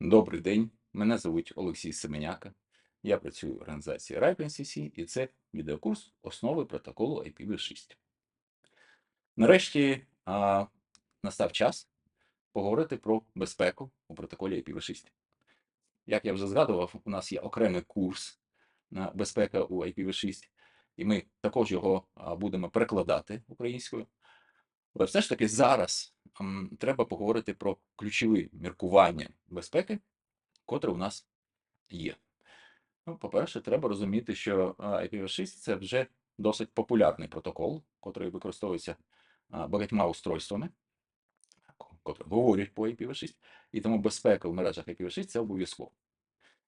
Добрий день, мене звуть Олексій Семеняка. Я працюю в організації RIPE-NCC і це відеокурс основи протоколу IPv6. Нарешті а, настав час поговорити про безпеку у протоколі IPv6. Як я вже згадував, у нас є окремий курс на безпека у IPv6, і ми також його будемо перекладати українською. Але все ж таки зараз треба поговорити про ключові міркування безпеки, котре у нас є. Ну, по-перше, треба розуміти, що IPv6 це вже досить популярний протокол, котрий використовується багатьма устройствами, котрі говорять по IPv6, і тому безпека в мережах IPv6 це обов'язково.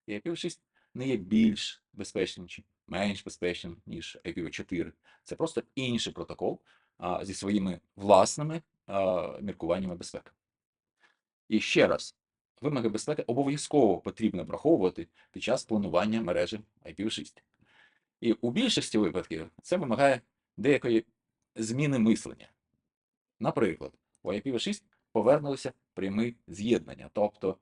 І IPv6 не є більш безпечним чи менш безпечним, ніж IPv4. Це просто інший протокол а, зі своїми власними міркуваннями безпеки. І ще раз, вимоги безпеки обов'язково потрібно враховувати під час планування мережі IPv6. І у більшості випадків це вимагає деякої зміни мислення. Наприклад, у IPv6 повернулися прямі з'єднання, тобто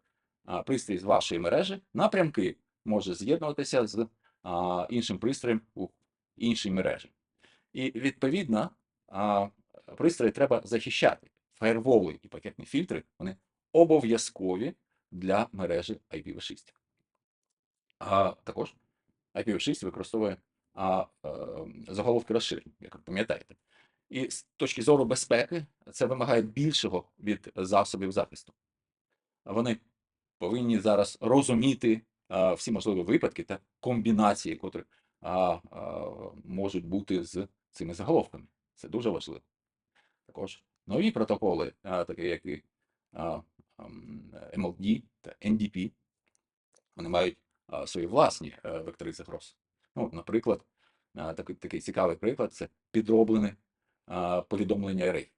пристрій з вашої мережі напрямки може з'єднуватися з іншим пристроєм у іншій мережі. І відповідно пристрої треба захищати. Фаєрволи і пакетні фільтри вони обов'язкові для мережі IPv6. А також IPv6 використовує а, е, заголовки розширень, як ви пам'ятаєте. І з точки зору безпеки це вимагає більшого від засобів захисту. Вони повинні зараз розуміти а, всі можливі випадки та комбінації, котрі а, а, можуть бути з цими заголовками. Це дуже важливо. Також нові протоколи, а, такі як і а, ам, MLD та NDP, вони мають а, свої власні е, вектори загроз. Ну, наприклад, такий, такий цікавий приклад це підроблене повідомлення array,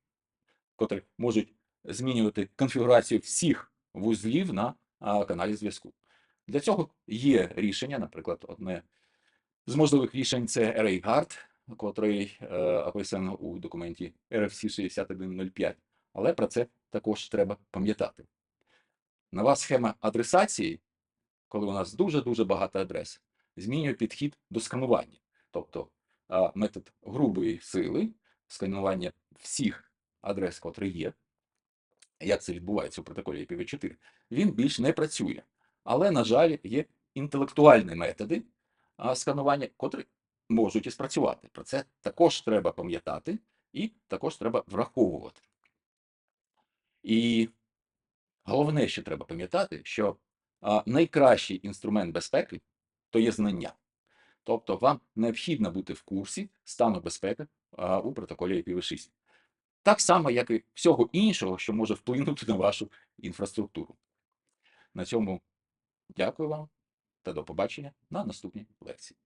котрі можуть змінювати конфігурацію всіх вузлів на каналі зв'язку. Для цього є рішення, наприклад, одне з можливих рішень це Array Guard, котрий е, описано у документі RFC 6105, але про це також треба пам'ятати. Нова схема адресації, коли у нас дуже-дуже багато адрес, змінює підхід до сканування. Тобто метод грубої сили, сканування всіх адрес, котрі є, як це відбувається у протоколі IPv4, він більш не працює. Але, на жаль, є інтелектуальні методи сканування, котрі можуть і спрацювати. Про це також треба пам'ятати і також треба враховувати. І головне, що треба пам'ятати, що а, найкращий інструмент безпеки то є знання. Тобто вам необхідно бути в курсі стану безпеки а, у протоколі IPv6. Так само, як і всього іншого, що може вплинути на вашу інфраструктуру. На цьому дякую вам та до побачення на наступній лекції.